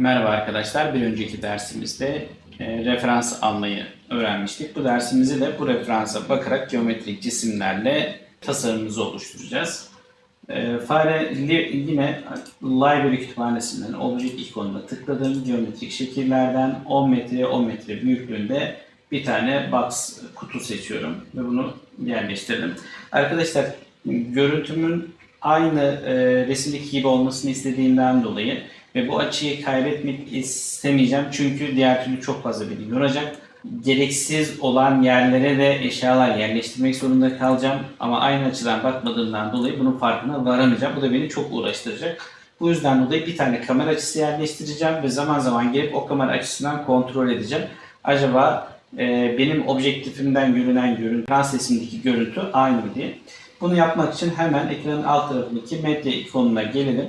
Merhaba arkadaşlar. Bir önceki dersimizde e, referans almayı öğrenmiştik. Bu dersimizi de bu referansa bakarak geometrik cisimlerle tasarımımızı oluşturacağız. E, fare yine library kütüphanesinden object ikonuna tıkladım. Geometrik şekillerden 10 metreye 10 metre büyüklüğünde bir tane box kutu seçiyorum ve bunu yerleştirdim. Arkadaşlar görüntümün aynı e, resimdeki gibi olmasını istediğimden dolayı ve bu açıyı kaybetmek istemeyeceğim çünkü diğer türlü çok fazla beni yoracak. Gereksiz olan yerlere de eşyalar yerleştirmek zorunda kalacağım ama aynı açıdan bakmadığımdan dolayı bunun farkına varamayacağım. Bu da beni çok uğraştıracak. Bu yüzden dolayı bir tane kamera açısı yerleştireceğim ve zaman zaman gelip o kamera açısından kontrol edeceğim. Acaba e, benim objektifimden görünen görüntü, trans resimdeki görüntü aynı mı diye. Bunu yapmak için hemen ekranın alt tarafındaki medya ikonuna gelelim.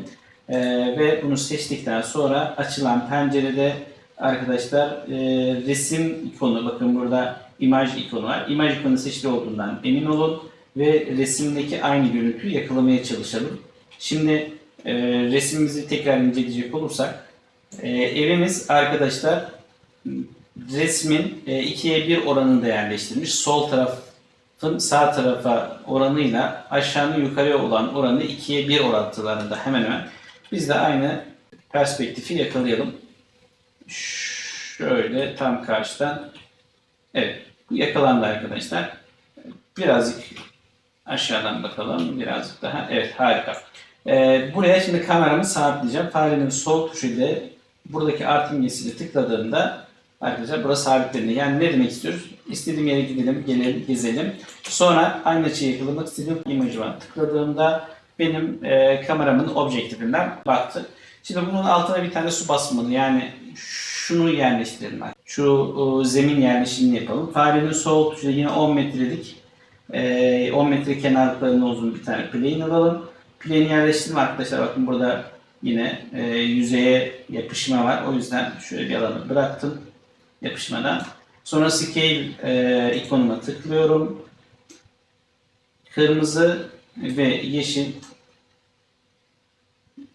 Ee, ve bunu seçtikten sonra açılan pencerede arkadaşlar e, resim ikonu, bakın burada imaj ikonu var. İmaj ikonu seçili olduğundan emin olun ve resimdeki aynı görüntüyü yakalamaya çalışalım. Şimdi e, resmimizi tekrar inceleyecek olursak e, evimiz arkadaşlar resmin e, ikiye bir oranında yerleştirilmiş. Sol tarafın sağ tarafa oranıyla aşağının yukarıya olan oranı ikiye bir orantılarında hemen hemen. Biz de aynı perspektifi yakalayalım. Şöyle tam karşıdan. Evet yakalandı arkadaşlar. Birazcık aşağıdan bakalım. Birazcık daha. Evet harika. Ee, buraya şimdi kameramı sabitleyeceğim. Farenin sol tuşu ile buradaki artı imgesiyle tıkladığımda arkadaşlar burası sabitlendi. Yani ne demek istiyoruz? İstediğim yere gidelim, gelelim, gezelim. Sonra aynı açıyı yakalamak istediğim imajıma tıkladığımda benim e, kameramın objektifinden baktı. Şimdi bunun altına bir tane su basmalı. Yani şunu yerleştirelim. Şu e, zemin yerleşimini yapalım. Farenin tuşuyla yine 10 metrelik e, 10 metre kenarlıklarına uzun bir tane plane alalım. Plane'i yerleştirme arkadaşlar. Bakın burada yine e, yüzeye yapışma var. O yüzden şöyle bir alanı bıraktım yapışmadan. Sonra scale e, ikonuna tıklıyorum. Kırmızı ve yeşil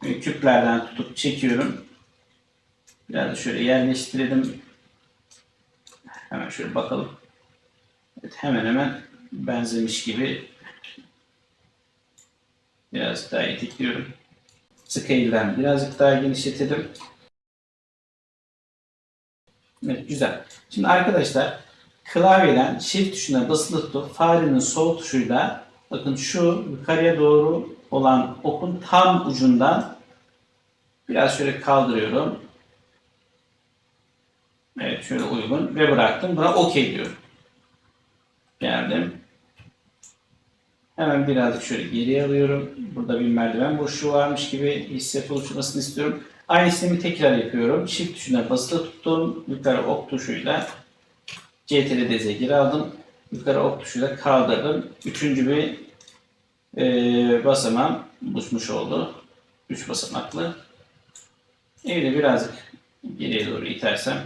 küplerden tutup çekiyorum. Biraz da şöyle yerleştirelim. Hemen şöyle bakalım. Evet, hemen hemen benzemiş gibi. Biraz daha itikliyorum. Scale'den birazcık daha genişletelim. Evet güzel. Şimdi arkadaşlar klavyeden shift tuşuna basılı tutup farenin sol tuşuyla bakın şu yukarıya doğru olan okun tam ucundan biraz şöyle kaldırıyorum. Evet şöyle uygun ve bıraktım. Buna OK diyorum. Geldim. Hemen birazcık şöyle geriye alıyorum. Burada bir merdiven boşluğu varmış gibi hissiyat oluşturmasını istiyorum. Aynı işlemi tekrar yapıyorum. Shift tuşuna basılı tuttum. Yukarı ok tuşuyla CTRL-D'ye aldım. Yukarı ok tuşuyla kaldırdım. Üçüncü bir e, basamağım buluşmuş oldu. Üç basamaklı. Evi de birazcık geriye doğru itersem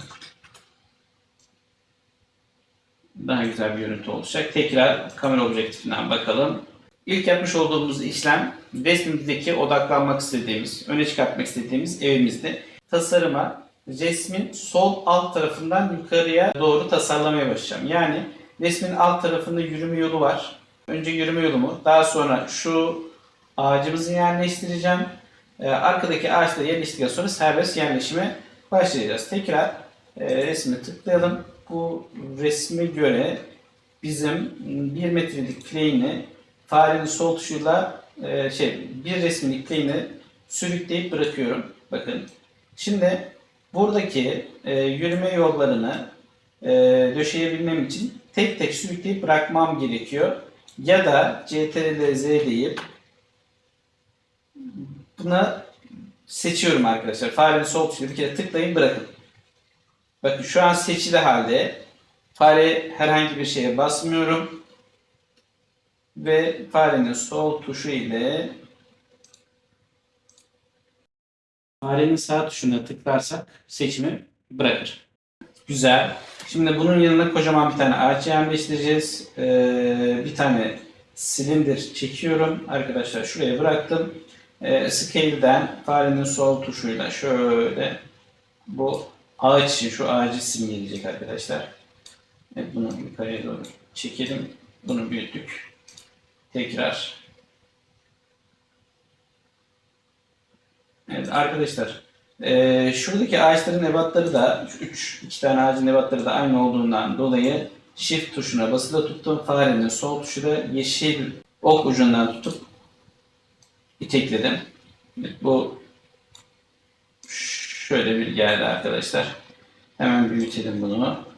daha güzel bir görüntü olacak. Tekrar kamera objektifinden bakalım. İlk yapmış olduğumuz işlem resmimizdeki odaklanmak istediğimiz, öne çıkartmak istediğimiz evimizde tasarıma resmin sol alt tarafından yukarıya doğru tasarlamaya başlayacağım. Yani resmin alt tarafında yürüme yolu var. Önce yürüme yolumu, daha sonra şu ağacımızı yerleştireceğim. Ee, arkadaki ağaçları yerleştirdikten sonra serbest yerleşime başlayacağız. Tekrar e, resme tıklayalım. Bu resme göre bizim 1 metrelik plane'i farenin sol tuşuyla e, şey bir resmin plane'i sürükleyip bırakıyorum. Bakın. Şimdi buradaki e, yürüme yollarını e, döşeyebilmem için tek tek sürükleyip bırakmam gerekiyor. Ya da CTRL Z deyip buna seçiyorum arkadaşlar. Farenin sol tuşuyla bir kere tıklayın bırakın. Bakın şu an seçili halde. Fare herhangi bir şeye basmıyorum. Ve farenin sol tuşu ile farenin sağ tuşuna tıklarsak seçimi bırakır. Güzel. Şimdi bunun yanına kocaman bir tane ağaç yerleştireceğiz. Ee, bir tane silindir çekiyorum. Arkadaşlar şuraya bıraktım. Ee, scale'den farenin sol tuşuyla şöyle Bu ağaç için şu ağacı simgeleyecek arkadaşlar. Evet, bunu yukarıya doğru çekelim. Bunu büyüttük. Tekrar. Evet arkadaşlar. Eee, şuradaki ağaçların ebatları da 3 iki tane ağacın ebatları da aynı olduğundan dolayı Shift tuşuna basılı tuttum. Farenin sol tuşu da yeşil ok ucundan tutup itekledim. Bu şöyle bir geldi arkadaşlar. Hemen büyütelim bunu.